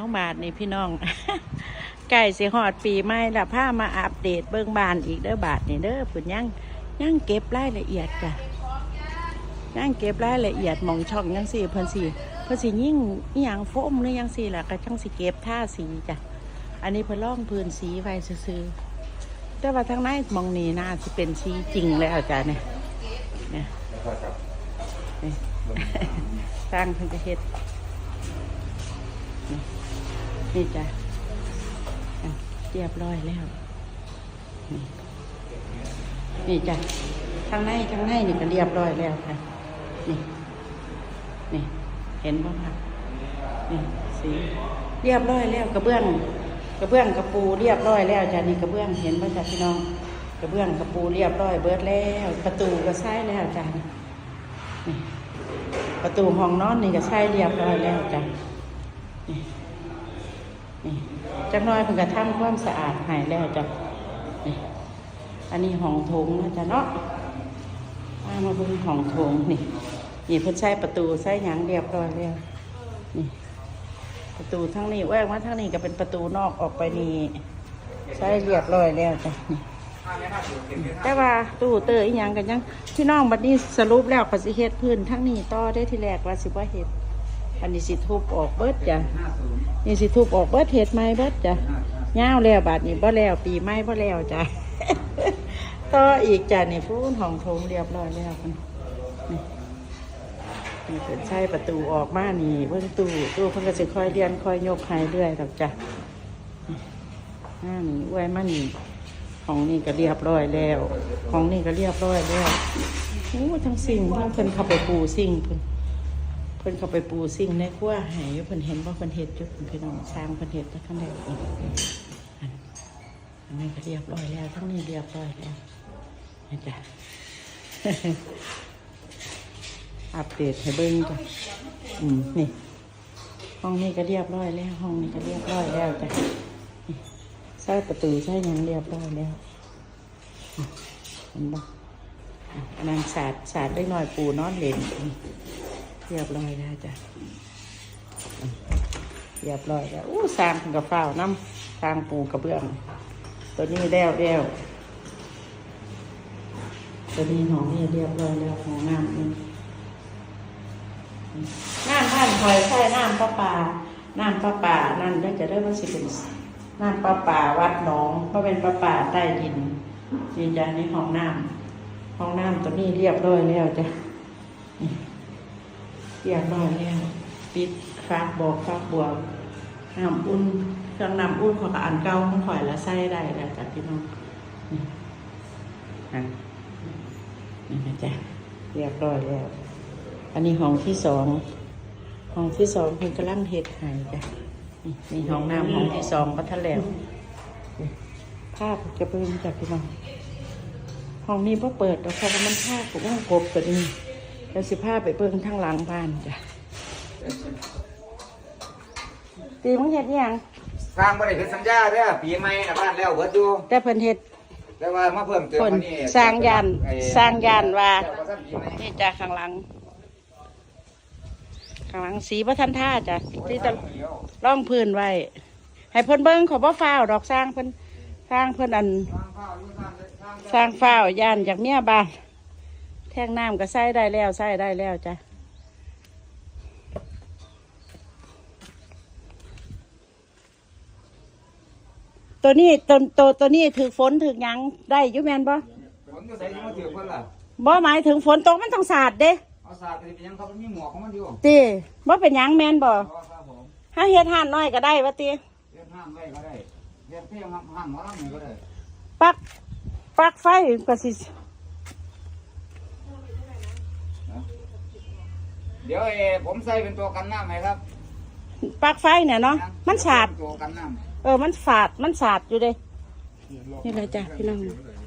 เอาบาทนี่พี่น้องใกล้สิฮอดปีใหม่ละพามาอัปเดตเบิ่งบ้านอีกเด้อบาทนี่เด้อเพิ่นยังยังเก็บรายละเอียดจ้ะยังเก็บรายละเอียดหมองช่องยังสี่เพิ่นสิเพิ่นสิยิ่งอหย่างโฟมหรือยังสี่ล่ะก็จังสิเก็บท่าสีจ้ะอันนี้เพิ่นล่องพื้นสีไว้ซื่อๆแต่ว่าทางในหมองนี้น่าสิเป็นสีจริงแล้วจ้ะเนี่ยเนี่ยนี่สร้างเพิ่นจะเฮ็ดนี่ จ้ะอะเรียบร้อยแล้วนี่จ้ะข้างในข้างในนี่ก็เรียบร้อยแล้วค่ะ นี่ นี่ เห็นบ้างคะนี่สีเรียบร้อยแล้วกระเบื้องกระเบื้องกระปูเรียบร้อยแล้วจ้ะนี่กระเบื้องเห็นไหมจ้ะพี่น้องกระเบื้องกระปูเรียบร้อยเบิดแล้ว ประตูก็ใช้แล้วจ้ะนี่ประตูห้องนอนนี่ก็ใช้เรียบร้อยแล้วจ้ะนี่ นี่จักน้อยเพิ่นก็ทำความสะอาดให้แล้วจ้ะนี่อันนี้ห้องโถงนะจ๊ะเนาะมามาเบิ่งห้องโถงนี่นี่เพิ่นใช้ประตูใช้หยังเรียบร้อยแล้วนี่ประตูทั้งนี้แวกมาทั้งนี้ก็เป็นประตูนอกออกไปนี่ใช้เรียบร้อยแล้วจ้ะนี่แต่ว่าตู้เตออีหยังกันยังพี่น้องบัดนี้สรุปแล้วก็สิเฮ็ดพื้นทั้งนี้ต่อได้ทีแรกว่าสิบ่เฮ็ด อันนี้สิทุบออกเบิดจ้ะนี่สิทุบออกเบิดเห็ดไหมเบิดจ้ะย่าแล้วบาดนี้บ่แล้วปีไม้บ่แล้วจ้ะต่ออีกจ้ะนี่ฟูนห้องโถงเรียบร้อยแล้วมันนี่เพิ่นใช้ประตูออกมานี่เบิ่งตู้ตู้เพิ่นก็สิค่อยเรียนค่อยยกให้เรื่อยดอกจ้ะนี่อ่านี่ไว้มานี่ห้องนี้ก็เรียบร้อยแล้วห้องนี้ก็เรียบร้อยแล้วโอ้ทั้งสิ่งทั้งเพิ่นข้าไปปูสิ่งเพิ่น เพิ่นเข้าไปปูสิ่งในครัวหายเพิ่นเห็นว่าเพิ่นเฮ็ดจุดพี่น้องสร้างเพิ่นเฮ็ดแล้วข้างในอีกอันอันนี้ก็เรียบร้อยแล้วทั้งนี้เรียบร้อยแล้วนะจ๊ะอัปเดตให้เบิ่งจ้ะอืมนี่ ห้องนี้ก็เรียบร้อยแล้ว ห้องนี้ก็เรียบร้อยแล้วจ้ะใส่ประตูใส่หยังเรียบร้อยแล้วอืมเห็นบ่อะอันนั้นสาดสาดได้หน่อยปูนอนเล่น เรียบร้อยแล้วจ้ะเรียบร้อยแล้วอู้สร้างกับฝ้าน้ำสร้างปูกระเบื้อง ตัวนี้แล้วแล้วตัวนี้หองนี่เรียบร้อยแล้วของน้ำนี่น้ำท่านคอยใช้น้ำประปา น้ำประปา นั่นได้จะได้ว่าสิเป็นน้ำประปาวัดหนองเพราะเป็นประปาใต้ดินยืนยันในห้องน้ำห้องน้ำตัวนี้เรียบร้อยแล้วจ้ะ เรียบร้อยแล้วปิดฝากบอกฝากบวกน้ำอุ่นเครื่องน้ำอุ่นขอก็อันเก่าของข่อยแล้วใส่ได้แล้วจ้ะพี่น้องนี่อะนี่นะจ๊ะเรียบร้อยแล้ว อันนี้ห้องที่สองห้องที่สองเพิ่นกำลังเฮ็ดให้จ้ะนี่นี่ห้องน้ำห้องที่สองก็ทะแล้วนี่ภาพจะเบิ่งจ้ะพี่น้องห้องนี้พอเปิดแล้วเพราะว่ามันภาพผมว่ากบตัวนี้ แล้วสิพาไปเบิ่งทางหลังบ้านจ้ะตีมึงเฮ็ดอิหยังสร้างบริษัทสัญญาเด้อปีใหม่นะบ้านแล้วเบิดอยู่แต่เพิ่นเฮ็ดแต่ว่ามาเพิ่มเติมเพิ่นมานี่สร้างยานไอ้สร้างยานว่าเจ้ก็สร้างปีใหม่นี่จ้ะข้างหลัง ข้างหลังสีพระทันท่าจ้ะที่ตะร่องพื้นไว้ ให้เพิ่นเบิ่งขอบ่ฟ้าวดอกสร้างเพิ่นสร้างเพิ่นอันสร้างฟ้าวย่านจากเมียบ้านแท่งน้ำก็ใส่ได้แล้วใส่ได้แล้วจ้ะตัวนี้ตัวตัวตัวนี้ถือฝนถือหยังได้อยุแมนบ่ฝนอยู่ใส่ยังมาถือเพิ่นล่ะบ่หมายถึงฝนตกมันต้องสาดเด้เอาสาดไปเป็นหยังเขามีหมวกของมันอยู่ตีบ่เป็นหยังแมนบ่อ๋อครับผมถ้าเฮ็ดห่านน้อยก็ได้ว่าตีเรียนห้ามไว้ก็ได้เรียนเพียงห้ามห้ามหมอลำนี่ก็ได้ ปักปักไฟก็สิ ดี๋ยวเอผมใส่เป็นตัวกันน้ำไหมครับปักไฟเนี่ยเนาะมันสาด ตัวกันน้เออ มันสาด มันสาดอยู่เด้นี่เลยจ้ะพี่น้องำ